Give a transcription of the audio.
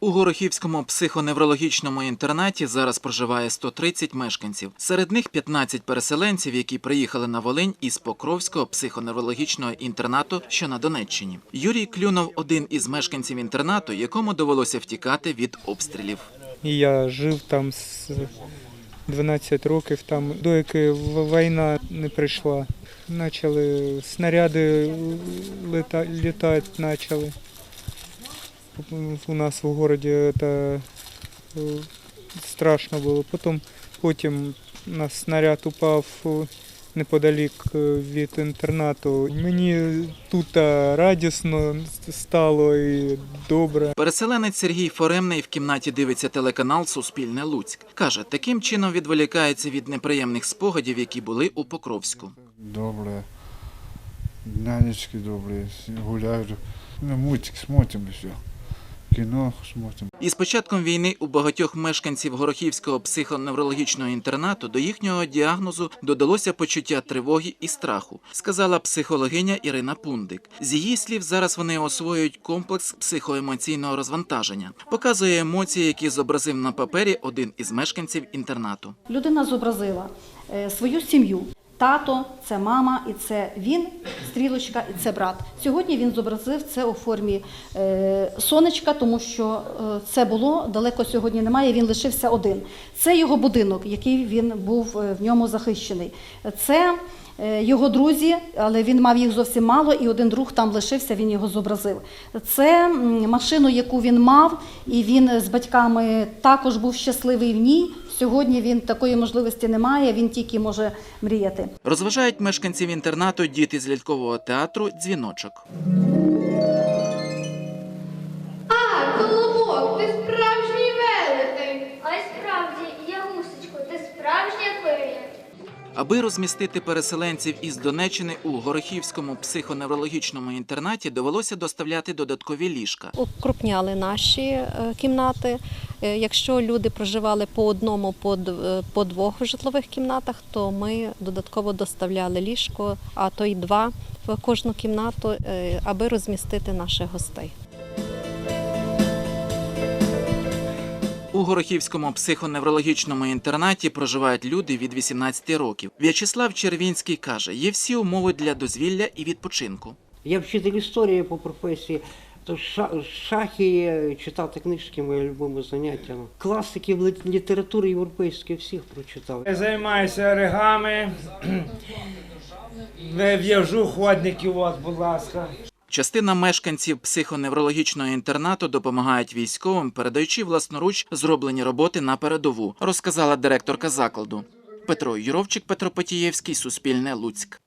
У Горохівському психоневрологічному інтернаті зараз проживає 130 мешканців. Серед них 15 переселенців, які приїхали на Волинь із Покровського психоневрологічного інтернату, що на Донеччині. Юрій Клюнов один із мешканців інтернату, якому довелося втікати від обстрілів. Я жив там з 12 років, там, доки війна не прийшла. Почали снаряди літа, літати почали. У нас в місті це страшно було. Потім, потім у нас снаряд упав е, неподалік е, від інтернату. Мені тут е, радісно стало і добре. Переселенець Сергій Форемний в кімнаті дивиться телеканал Суспільне Луцьк. Каже, таким чином відволікається від неприємних спогадів, які були у Покровську. Добре. Нянечки добрые, гуляют. Ну, мультик смотрим и все. Кино смотрим. Із початком війни у багатьох мешканців Горохівського психоневрологічного інтернату до їхнього діагнозу додалося почуття тривоги і страху, сказала психологиня Ірина Пундик. З її слів, зараз вони освоюють комплекс психоемоційного розвантаження, показує емоції, які зобразив на папері один із мешканців інтернату. Людина зобразила е, свою сім'ю. Тато, це мама, і це він, стрілочка, і це брат. Сьогодні він зобразив це у формі е, сонечка, тому що е, це було далеко сьогодні немає. Він лишився один. Це його будинок, який він був е, в ньому захищений. Це його друзі, але він мав їх зовсім мало, і один друг там лишився, він його зобразив. Це машину, яку він мав, і він з батьками також був щасливий в ній. Сьогодні він такої можливості не має, він тільки може мріяти. Розважають мешканців інтернату діти з лялькового театру Дзвіночок. Аби розмістити переселенців із Донеччини у Горохівському психоневрологічному інтернаті довелося доставляти додаткові ліжка. укрупняли наші е, кімнати. Е, Якщо люди проживали по одному, по, е, двох житлових кімнатах, то ми додатково доставляли ліжко, а то й два в кожну кімнату, аби розмістити наших гостей. У Горохівському психоневрологічному інтернаті проживають люди від 18 років. В'ячеслав Червінський каже, є всі умови для дозвілля і відпочинку. Я вчитель історії по професії. То шахи читати книжки моє любиме заняття. Класиків лі- літератури європейської всіх прочитав. Я займаюся оригами, в'яжу ходників, от, будь ласка. Частина мешканців психоневрологічного інтернату допомагають військовим, передаючи власноруч зроблені роботи на передову, розказала директорка закладу. Петро Юровчик, Петро Потієвський, Суспільне Луцьк.